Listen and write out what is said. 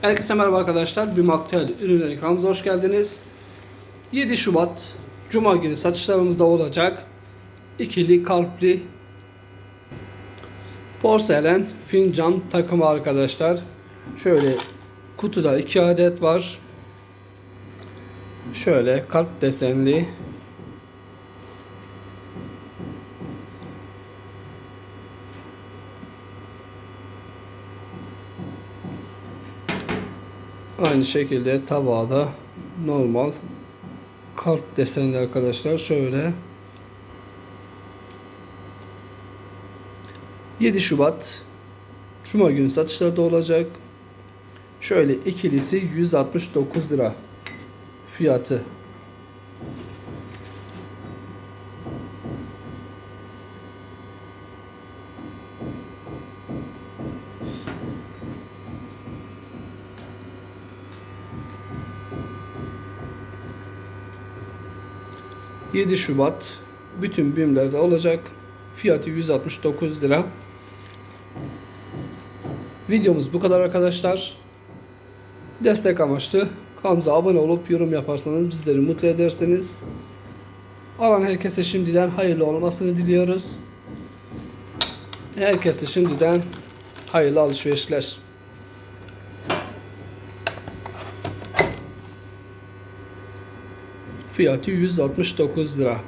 Herkese merhaba arkadaşlar. Bir Aktüel ürünleri kanalımıza hoş geldiniz. 7 Şubat Cuma günü satışlarımızda olacak. ikili kalpli porselen fincan takımı arkadaşlar. Şöyle kutuda 2 adet var. Şöyle kalp desenli Aynı şekilde tabağı da normal kalp desenli arkadaşlar. Şöyle 7 Şubat Cuma günü satışlarda olacak. Şöyle ikilisi 169 lira fiyatı. ...7 Şubat... ...bütün BİM'lerde olacak... ...fiyatı 169 lira... Videomuz bu kadar arkadaşlar. Destek amaçlı kanalımıza abone olup yorum yaparsanız bizleri mutlu edersiniz. Alan herkese şimdiden hayırlı olmasını diliyoruz. Herkese şimdiden hayırlı alışverişler. Fiyatı 169 lira.